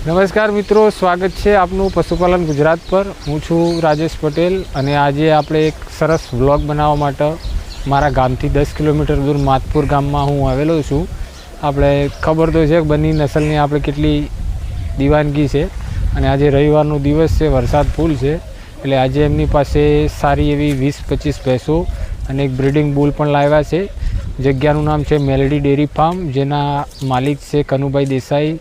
નમસ્કાર મિત્રો, સ્વાગત છે આપનું પશુપાલન ગુજરાત પર. હું છું રાજેશ પટેલ અને આજે આપણે એક સરસ વ્લોગ બનાવવા માટે મારા ગામથી દસ કિલોમીટર દૂર માથપુર ગામમાં હું આવેલો છું. આપણે ખબર તો છે બંને નસલની આપણે કેટલી દીવાનગી છે અને આજે રવિવારનો દિવસ છે, વરસાદ ફૂલ છે. એટલે આજે એમની પાસે સારી એવી વીસ પચીસ ભેંસો અને એક બ્રિડિંગ બુલ પણ લાવ્યા છે. જગ્યાનું નામ છે મેલડી ડેરી ફાર્મ, જેના માલિક છે કનુભાઈ દેસાઈ.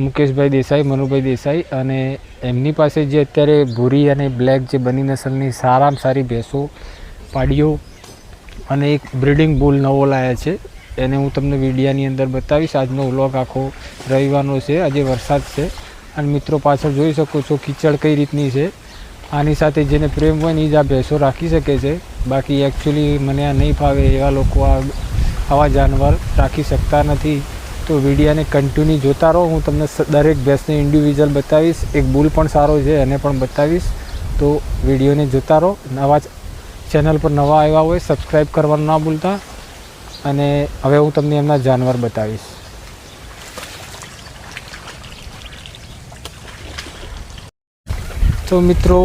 મુકેશભાઈ દેસાઈ, મનુભાઈ દેસાઈ અને એમની પાસે જે અત્યારે ભૂરી અને બ્લેક જે બની નસલની સારામાં સારી ભેંસો પાડીઓ અને એક બ્રિડિંગ બુલ નવો લાયા છે. એને હું તમને વિડીયાની અંદર બતાવીશ. આજનો વ્લોગ આખો રવિવારનો છે. આજે વરસાદ છે. અને મિત્રો પાછળ જોઈ શકો છો કીચડ કઈ રીતની છે. આની સાથે જેને પ્રેમ હોય ને એ જ આ ભેંસો રાખી શકે છે. બાકી એકચ્યુઅલી મને આ નહીં ફાવે એવા લોકો આ આવા જાનવર રાખી શકતા નથી. તો વિડીયાને કન્ટિન્યુ જોતા રહો. હું તમને દરેક ભેંસને ઇન્ડિવિજ્યુઅલ બતાવીશ. એક બુલ પણ સારો છે, એને પણ બતાવીશ. તો વિડીયોને જોતા રહો. નવા ચેનલ પર નવા આવ્યા હોય સબસ્ક્રાઈબ કરવાનું ના ભૂલતા. અને હવે હું તમને એમના જાનવર બતાવીશ. તો મિત્રો,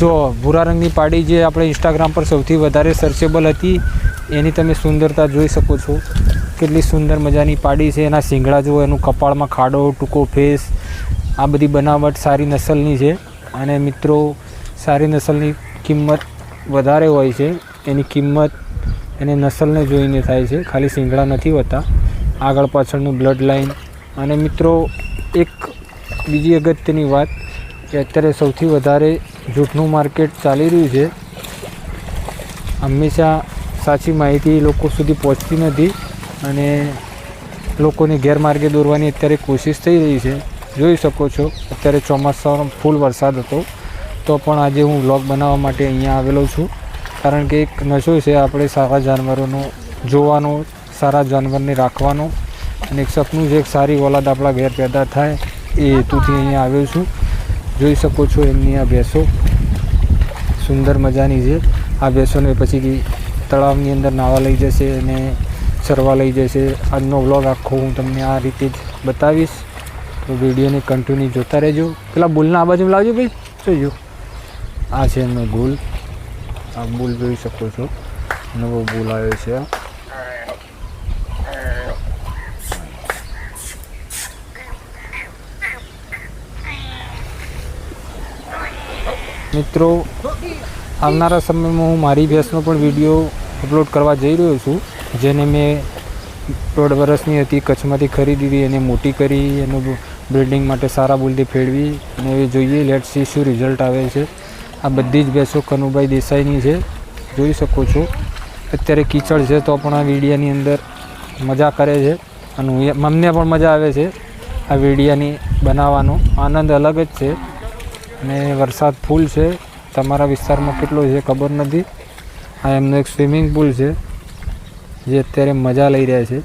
જો ભૂરા રંગની પાડી જે આપણે ઇન્સ્ટાગ્રામ પર સૌથી વધારે સર્ચેબલ હતી, એની તમે સુંદરતા જોઈ શકો છો. કેટલી સુંદર મજાની પાડી છે. એના શિંગડા જુઓ, એનું કપાળમાં ખાડો, ટૂંકો ફેસ, આ બધી બનાવટ સારી નસલની છે. અને મિત્રો, સારી નસલની કિંમત વધારે હોય છે. એની કિંમત, એને નસલને જોઈને થાય છે. ખાલી શિંગડા નથી હોતા. આગળ પાછળનું બ્લડ લાઈન અને મિત્રો, એક બીજી અગત્યની વાત કે અત્યારે સૌથી વધારે જૂઠનું માર્કેટ ચાલી રહ્યું છે. હંમેશા સાચી માહિતી લોકો સુધી પહોંચતી નથી. અને લોકોને ગેરમાર્ગે દોરવાની અત્યારે કોશિશ થઈ રહી છે. જોઈ શકો છો, અત્યારે ચોમાસાનો ફૂલ વરસાદ હતો. તો પણ આજે હું વ્લોગ બનાવવા માટે અહીંયા આવેલો છું. કારણ કે એક નશો છે આપણે સારા જાનવરોનો, જોવાનો, સારા જાનવરને રાખવાનો. અને એક સપનું છે, એક સારી ઓલાદ આપણા ઘેર પેદા થાય એ હેતુથી અહીંયા આવ્યો છું. જોઈ શકો છો એમની આ ભેંસો. સુંદર મજાની છે. આ ભેંસોને પછી તળાવની અંદર નાહવા લઈ જશે અને ચરવા લઈ જશે. આજનો વ્લોગ આખો હું તમને આ રીતે જ બતાવીશ. તો વિડીયોને કન્ટિન્યુ જોતા રહેજો. પેલા બુલના આ બાજુ લાવજો ભાઈ. જોજો. આ છે એમનો ગુલ આ બુલ જોઈ શકો છો. નવો બુલ આવ્યો છે. આ મિત્રો, આવનારા સમયમાં હું મારી ભેંસનો પણ વીડિયો અપલોડ કરવા જઈ રહ્યો છું. જેને મેં દોઢ વર્ષની હતી, કચ્છમાંથી ખરીદી હતી, એને મોટી કરી, એનું બ્રિડિંગ માટે સારા બુલથી ફેરવી અને એ જોઈએ લેટ સી શું રિઝલ્ટ આવે છે. આ બધી જ ભેંસો કનુભાઈ દેસાઈની છે. જોઈ શકો છો. અત્યારે કીચડ છે તો પણ આ વીડિયાની અંદર મજા કરે છે અને મમને પણ મજા આવે છે આ વીડિયાની બનાવવાનો. આનંદ અલગ જ છે અને વરસાદ ફૂલ છે. તમારા વિસ્તારમાં કેટલો છે ખબર નથી. આ એમનો એક સ્વિમિંગ પુલ છે. જે અત્યારે મજા લઈ રહ્યા છે.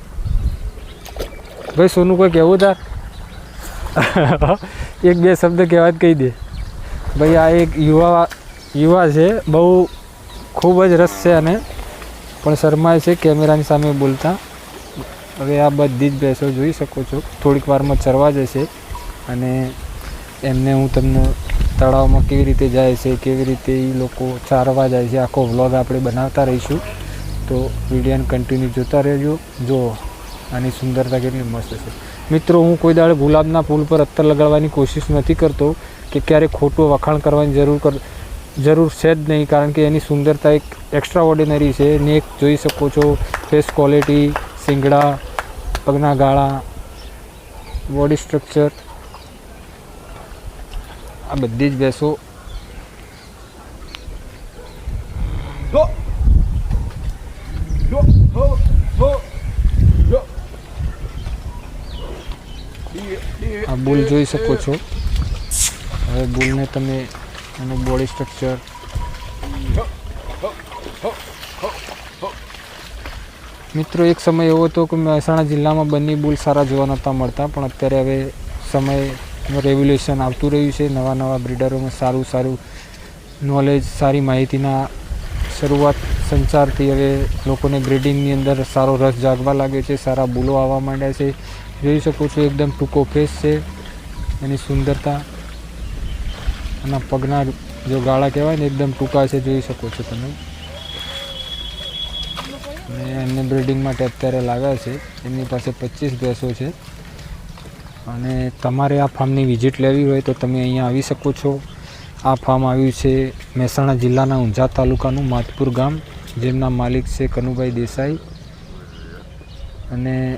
ભાઈ, સોનું કોઈ કહેવું તાર એક બે શબ્દ કહેવા જ કહી દે. ભાઈ, આ એક યુવા યુવા છે, બહુ ખૂબ જ રસ છે અને પણ શરમાય છે કેમેરાની સામે બોલતા. હવે આ બધી જ ભેંસો જોઈ શકો છો. થોડીક વારમાં ચરવા જશે અને એમને હું તમને તળાવમાં કેવી રીતે જાય છે, કેવી રીતે એ લોકો ચારવા જાય છે, આખો વ્લોગ આપણે બનાવતા રહીશું. તો વિડીયાને કન્ટિન્યુ જોતા રહેજો. જો આની સુંદરતા કેટલી મસ્ત છે. મિત્રો, હું કોઈ દાડે ગુલાબના ફૂલ પર અત્તર લગાડવાની કોશિશ નથી કરતો કે ક્યારેય ખોટું વખાણ કરવાની જરૂર કર, જરૂર છે જ નહીં. કારણ કે એની સુંદરતા એક એક્સ્ટ્રા ઓર્ડિનરી છે નેક જોઈ શકો છો ફેસ ક્વોલિટી સિંગડા પગના ગાળા બોડી સ્ટ્રક્ચર આ બધી જ ભેંસો આ બુલ જોઈ શકો છો. હવે બુલને તમે એનું બોડી સ્ટ્રક્ચર મિત્રો, એક સમય એવો હતો કે મહેસાણા જિલ્લામાં બંને બુલ સારા જોવા નહોતા મળતા, પણ અત્યારે હવે સમય રેવ્યુલેશન આવતું રહ્યું છે. નવા નવા બ્રીડરોમાં સારું સારું નોલેજ સારી માહિતીના શરૂઆત સંચારથી હવે લોકોને બ્રિડિંગની અંદર સારો રસ જાગવા લાગ્યો છે, સારા બુલો આવવા માંડ્યા છે. જોઈ શકો છો, એકદમ ટૂંકો ફેસ છે. એની સુંદરતા એના પગના જો ગાળા કહેવાય ને, એકદમ ટૂંકા છે, જોઈ શકો છો તમે. અને એમને બ્રિડિંગ માટે અત્યારે લાવ્યા છે. એમની પાસે પચીસ ભેંસો છે. અને તમારે આ ફાર્મની વિઝિટ લેવી હોય તો તમે અહીંયા આવી શકો છો. આ ફાર્મ આવ્યું છે મહેસાણા જિલ્લાના ઊંઝા તાલુકાનું માધપુર ગામ. જેમના માલિક છે કનુભાઈ દેસાઈ. અને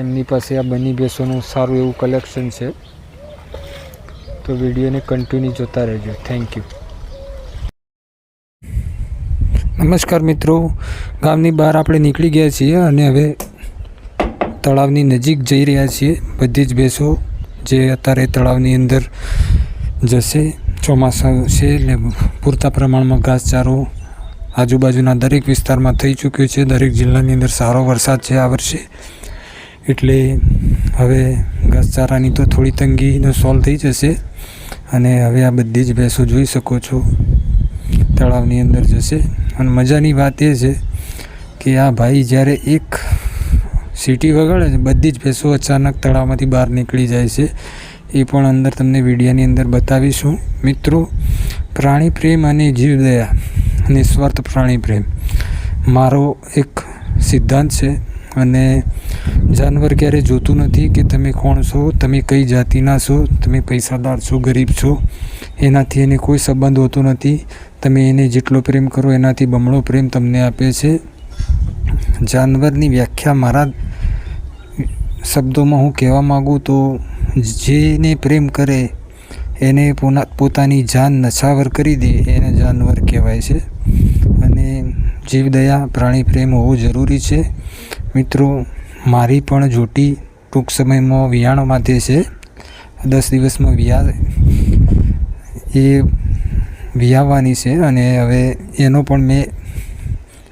એમની પાસે આ બની ભેંસોનું સારું એવું કલેક્શન છે. તો વિડીયોને કન્ટિન્યુ જોતા રહેજો. થેન્ક યુ નમસ્કાર મિત્રો. ગામની બહાર આપણે નીકળી ગયા છીએ અને હવે તળાવની નજીક જઈ રહ્યા છીએ. બધી જ ભેંસો જે અત્યારે તળાવની અંદર જશે, ચોમાસા છે એટલે પૂરતા પ્રમાણમાં ઘાસચારો આજુબાજુના દરેક વિસ્તારમાં થઈ ચૂક્યો છે. દરેક જિલ્લાની અંદર સારો વરસાદ છે આ વર્ષે. એટલે હવે ઘાસચારાની તો થોડી તંગીનો સોલ્વ થઈ જશે અને હવે આ બધી જ ભેંસો જોઈ શકો છો, તળાવની અંદર જશે. અને મજાની વાત એ છે કે આ ભાઈ જ્યારે એક સીટી વગાડે છે, બધી જ ભેંસો અચાનક તળાવમાંથી બહાર નીકળી જાય છે. એ પણ અંદર તમને વિડીયાની અંદર બતાવીશું. મિત્રો, પ્રાણી પ્રેમ અને જીવદયા નિસ્વાર્થ પ્રાણી પ્રેમ. મારો એક સિદ્ધાંત છે અને જાનવર ક્યારેય જોતું નથી કે તમે કોણ છો, તમે કઈ જાતિના છો, તમે પૈસાદાર છો, ગરીબ છો, એનાથી એને કોઈ સંબંધ હોતો નથી. તમે એને જેટલો પ્રેમ કરો એનાથી બમણો પ્રેમ તમને આપે છે. જાનવરની વ્યાખ્યા મારા શબ્દોમાં હું કહેવા માગું તો જેને પ્રેમ કરે એને પોતાની જાન નછાવર કરી દે એને જાનવર કહેવાય છે. અને જીવદયા પ્રાણી પ્રેમ હોવો જરૂરી છે. મિત્રો, મારી પણ જોટી ટૂંક સમયમાં વિયાણો માથે છે. દસ દિવસમાં વિયા એ વિયાવાની છે અને હવે એનો પણ મેં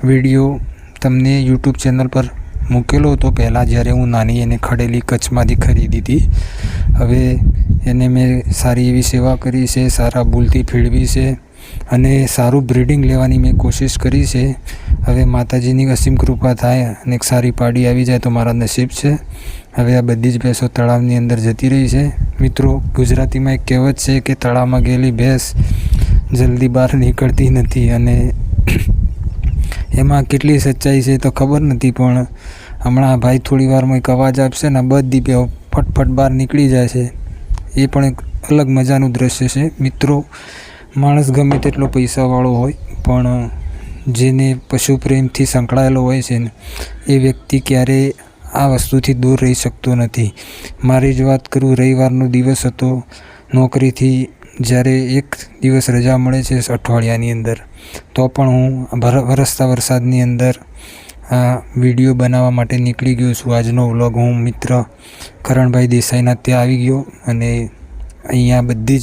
વીડિયો તમને યુટ્યુબ ચેનલ પર મૂકેલો હતો પહેલાં જ્યારે હું નાની એને ખડેલી કચ્છમાંથી ખરીદી હતી. હવે એને મેં સારી એવી સેવા કરી છે, સારા ભૂલથી ફેળવી છે. અને સારું બ્રીડિંગ લેવાની મેં કોશિશ કરી છે. હવે માતાજીની અસીમ કૃપા થાય અને એક સારી પાડી આવી જાય તો મારા નસીબ છે. હવે આ બધી જ ભેંસો તળાવની અંદર જતી રહી છે. મિત્રો, ગુજરાતીમાં એક કહેવત છે કે તળાવમાં ગયેલી ભેંસ જલ્દી બહાર નીકળતી નથી અને એમાં કેટલી સચ્ચાઈ છે તો ખબર નથી, પણ હમણાં ભાઈ થોડી વારમાં એક અવાજ આપશે ને બધી બે ફટફટ બહાર નીકળી જાય છે. એ પણ એક અલગ મજાનું દ્રશ્ય છે. મિત્રો માણસ ગમે તેટલો પૈસાવાળો હોય, પણ જેને પશુ પ્રેમથી સંકળાયેલો હોય છે ને, એ વ્યક્તિ ક્યારેય આ વસ્તુથી દૂર રહી શકતો નથી. મારી જ વાત કરું, રવિવારનો દિવસ હતો, નોકરીથી જ્યારે એક દિવસ રજા મળે છે અઠવાડિયાની અંદર, તો પણ હું ભર- વરસતા વરસાદની અંદર, આ વીડિયો બનાવવા માટે નીકળી ગયો છું. આજનો વ્લોગ હું મિત્ર કરણભાઈ દેસાઈના ત્યાં આવી ગયો અને અહીંયા બધી જ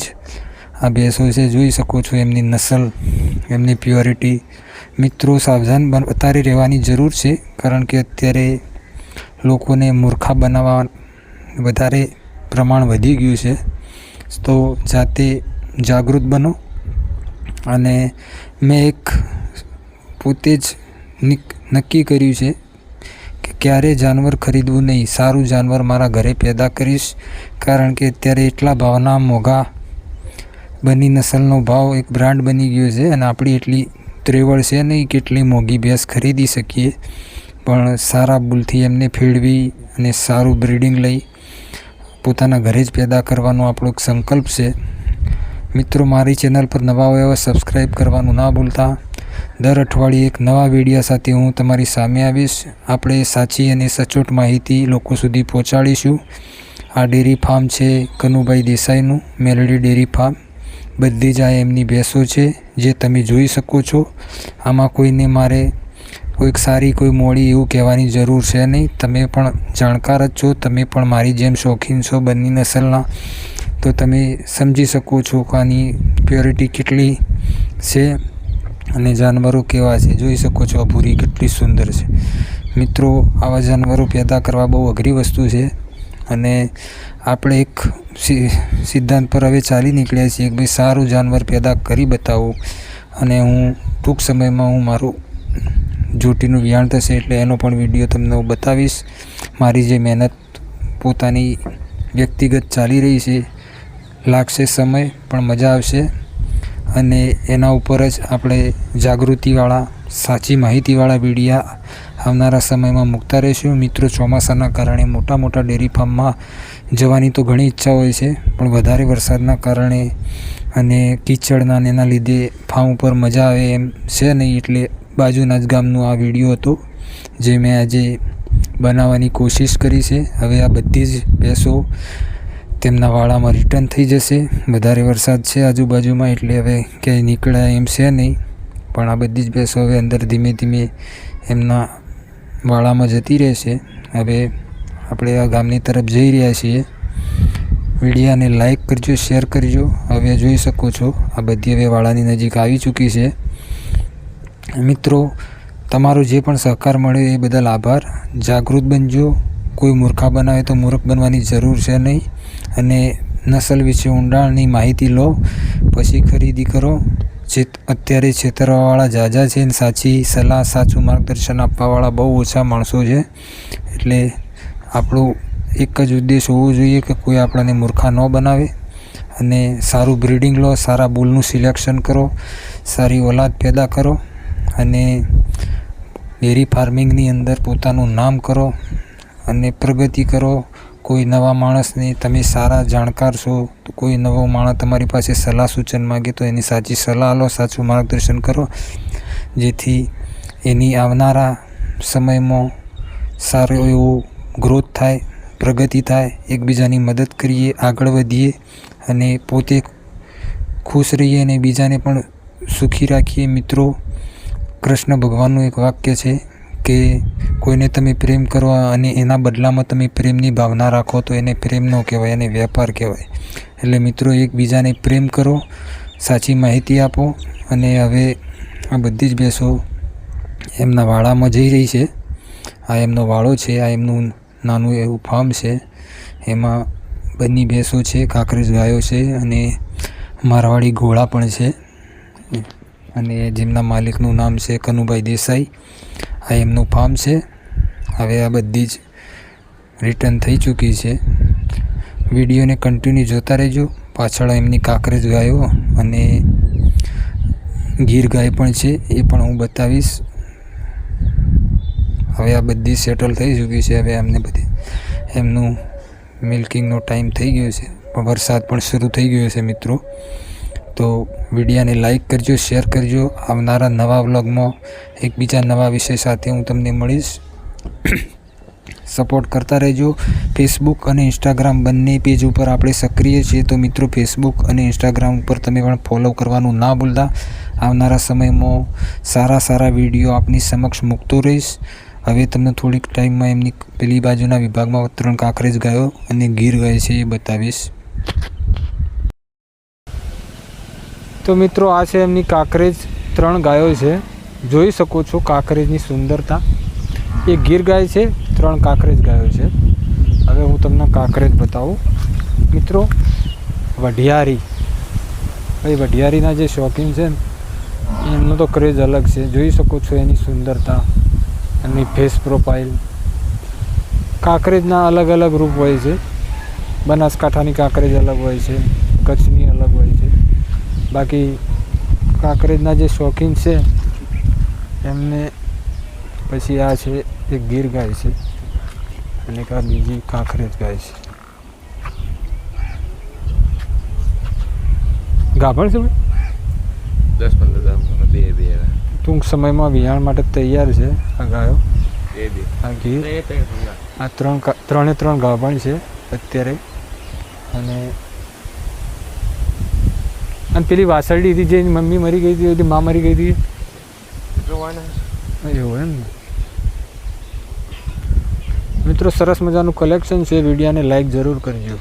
આ ભેંસો છે, જોઈ શકો છો એમની નસલ, એમની પ્યોરિટી. મિત્રો, સાવધાન અત્યારે રહેવાની જરૂર છે, કારણ કે અત્યારે લોકોને મૂર્ખા બનાવવા વધારે પ્રમાણ વધી ગયું છે. તો જાતે જાગૃત બનો અને મેં એક પોતે જ નિક- નક્કી કર્યું છે કે ક્યારે જાનવર ખરીદવું નહીં. સારું જાનવર મારા ઘરે પેદા કરીશ, કારણ કે અત્યારે એટલા ભાવના મોંઘા બની નસલનો ભાવ એક બ્રાન્ડ બની ગયો છે અને આપણી એટલી ત્રેવળ છે નહીં કેટલી મોંઘી ભેંસ ખરીદી શકીએ. પણ સારા બુલથી એમને ફેળવી અને સારું બ્રીડિંગ લઈ પોતાના ઘરે જ પેદા કરવાનો આપણો સંકલ્પ છે. મિત્રો, મારી ચેનલ પર નવા હોય એવા સબસ્ક્રાઈબ કરવાનું ના ભૂલતા. દર અઠવાડિયે એક નવા વિડીયા સાથે હું તમારી સામે આવીશ. આપણે સાચી અને સચોટ માહિતી લોકો સુધી પહોંચાડીશું. આ ડેરી ફાર્મ છે કનુભાઈ દેસાઈનું, મેલડી ડેરી ફાર્મ. બધી જ આ એમની ભેંસો છે, જે તમે જોઈ શકો છો. આમાં કોઈને મારે કોઈક સારી, કોઈ મોડી એવું કહેવાની જરૂર છે નહીં. તમે પણ જાણકાર જ છો, તમે પણ મારી જેમ શોખીન છો બંને નસલના. તો તમે સમજી શકો છો કે આની પ્યોરિટી કેટલી છે અને જાનવરો કેવા છે. જોઈ શકો છો આ ભૂરી કેટલી સુંદર છે. મિત્રો, આવા જાનવરો પેદા કરવા બહુ અઘરી વસ્તુ છે. અને આપણે એક સિદ્ધાંત પર હવે ચાલી નીકળ્યા છીએ કે ભાઈ સારું જાનવર પેદા કરી બતાવું અને હું ટૂંક સમયમાં હું મારું જોટીનું વિયાણ થશે એટલે એનો પણ વીડિયો તમને હું બતાવીશ. મારી જે મહેનત પોતાની વ્યક્તિગત ચાલી રહી છે, લાગશે સમય, પણ મજા આવશે અને એના ઉપર જ આપણે જાગૃતિવાળા, સાચી માહિતીવાળા વિડીયા આવનારા સમયમાં મૂકતા રહેશું મિત્રો ચોમાસાના કારણે મોટા મોટા ડેરી ફાર્મમાં જવાની તો ઘણી ઈચ્છા હોય છે, પણ વધારે વરસાદના કારણે અને કીચડના એના લીધે ફાર્મ ઉપર મજા આવે એમ છે નહીં એટલે બાજુના જ ગામનો આ વીડિયો હતો, જે મેં આજે બનાવવાની કોશિશ કરી છે. હવે આ બધી જ ભેંસો તેમના વાળામાં રિટર્ન થઈ જશે. વધારે વરસાદ છે આજુબાજુમાં એટલે હવે ક્યાંય નીકળાય એમ છે નહીં, પણ આ બધી જ ભેંસો હવે અંદર ધીમે ધીમે એમના વાડામાં જતી રહેશે. હવે આપણે આ ગામની તરફ જઈ રહ્યા છીએ. વિડીયાને લાઈક કરજો શેર કરજો. હવે જોઈ શકો છો, આ બધી હવે વાળાની નજીક આવી ચૂકી છે. મિત્રો, તમારો જે પણ સહકાર મળ્યો એ બદલ આભાર. જાગૃત બનજો. કોઈ મૂર્ખા બનાવે તો મૂર્ખ બનવાની જરૂર છે નહીં. અને નસલ વિશે ઊંડાણની માહિતી લો. પછી ખરીદી કરો. અત્યારે છેતરવાવાળા જાજા છે અને સાચી સલાહ, સાચું માર્ગદર્શન આપવાવાળા બહુ ઓછા માણસો છે. એટલે આપણું એક જ ઉદ્દેશ હોવો જોઈએ કે કોઈ આપણને મૂર્ખા ન બનાવે અને સારું બ્રીડિંગ લો, સારા બુલનું સિલેક્શન કરો, સારી ઓલાદ પેદા કરો અને ડેરી ફાર્મિંગની અંદર પોતાનું નામ કરો અને પ્રગતિ કરો કોઈ નવા માણસને તમે સારા જાણકાર છો, તો કોઈ નવો માણસ તમારી પાસે સલાહ સૂચન માગે, તો એની સાચી સલાહ લો, સાચું માર્ગદર્શન કરો. જેથી એની આવનારા સમયમાં સારો એવો ગ્રોથ થાય, પ્રગતિ થાય, એકબીજાની મદદ કરીએ, આગળ વધીએ અને પોતે ખુશ રહીએ અને બીજાને પણ સુખી રાખીએ. મિત્રો, કૃષ્ણ ભગવાનનું એક વાક્ય છે કે કોઈને તમે પ્રેમ કરવા અને એના બદલામાં તમે પ્રેમની ભાવના રાખો, તો એને પ્રેમ ન કહેવાય, એને વેપાર કહેવાય. એટલે મિત્રો, એકબીજાને પ્રેમ કરો, સાચી માહિતી આપો અને હવે આ બધી જ ભેંસો એમના વાડામાં જઈ રહી છે. આ એમનો વાડો છે, આ એમનું નાનું એવું ફાર્મ છે. એમાં બંને ભેંસો છે, કાંકરેજ ગાયો છે અને મારવાડી ઘોડા પણ છે. અને જેમના માલિકનું નામ છે કનુભાઈ દેસાઈ. આ એમનું ફાર્મ છે. હવે આ બધી જ રિટર્ન થઈ ચૂકી છે. વિડીયોને કન્ટિન્યુ જોતા રહેજો. પાછળ એમની કાંકરેજ ગાયો અને ગીર ગાય પણ છે, એ પણ હું બતાવીશ. હવે આ બધી સેટલ થઈ ચૂકી છે, હવે એમને બધી એમનું મિલ્કિંગનો ટાઈમ થઈ ગયો છે. વરસાદ પણ શરૂ થઈ ગયો છે મિત્રો. તો વિડીયાને લાઇક કરજો, શેર કરજો. આવનારા નવા વ્લોગમાં એકબીજા નવા વિષય સાથે હું તમને મળીશ. સપોર્ટ કરતા રહેજો. ફેસબુક અને ઇન્સ્ટાગ્રામ બંને પેજ ઉપર આપણે સક્રિય છીએ. તો મિત્રો ફેસબુક અને ઇન્સ્ટાગ્રામ ઉપર તમે પણ ફોલો કરવાનું ના ભૂલતા. આવનારા સમયમાં સારા સારા વીડિયો આપની સમક્ષ મૂકતો રહીશ. હવે તમને થોડીક ટાઈમમાં એમની પેલી બાજુના વિભાગમાં ત્રણ કાંકરેજ ગાયો અને ગીર ગાય છે એ બતાવીશ. તો મિત્રો આ છે એમની કાંકરેજ ત્રણ ગાયો છે. જોઈ શકો છો કાંકરેજની સુંદરતા. એ ગીર ગાય છે, ત્રણ કાંકરેજ ગાયો છે. હવે હું તમને કાંકરેજ બતાવું. મિત્રો, વઢિયારી. ભાઈ, વઢિયારીના જે શોખીન છે એમનો તો ક્રેઝ અલગ છે. જોઈ શકો છો એની સુંદરતા, એમની ફેસ પ્રોફાઇલ કાંકરેજના અલગ અલગ રૂપ હોય છે. બનાસકાંઠાની કાંકરેજ અલગ હોય છે. કચ્છની અલગ હોય બાકી કાંકરેજના જે શોખીન છે એમને પછી આ છે એક ગીર ગાય છે અને આ બીજી કાંકરેજ ગાય છે. ગાભણ છે ભાઈ? દસ પંદર બે બે ટૂંક સમયમાં વિહાણ માટે તૈયાર છે આ ગાયો. આ ગીર. આ ત્રણ ત્રણે ત્રણ ગાભણ છે અત્યારે. અને અને પેલી વાસળડી હતી જે એની મમ્મી મરી ગઈ હતી મા મરી ગઈ હતી. એવું એમ ને. મિત્રો સરસ મજાનું કલેક્શન છે. વિડીયાને લાઈક જરૂર કરજો.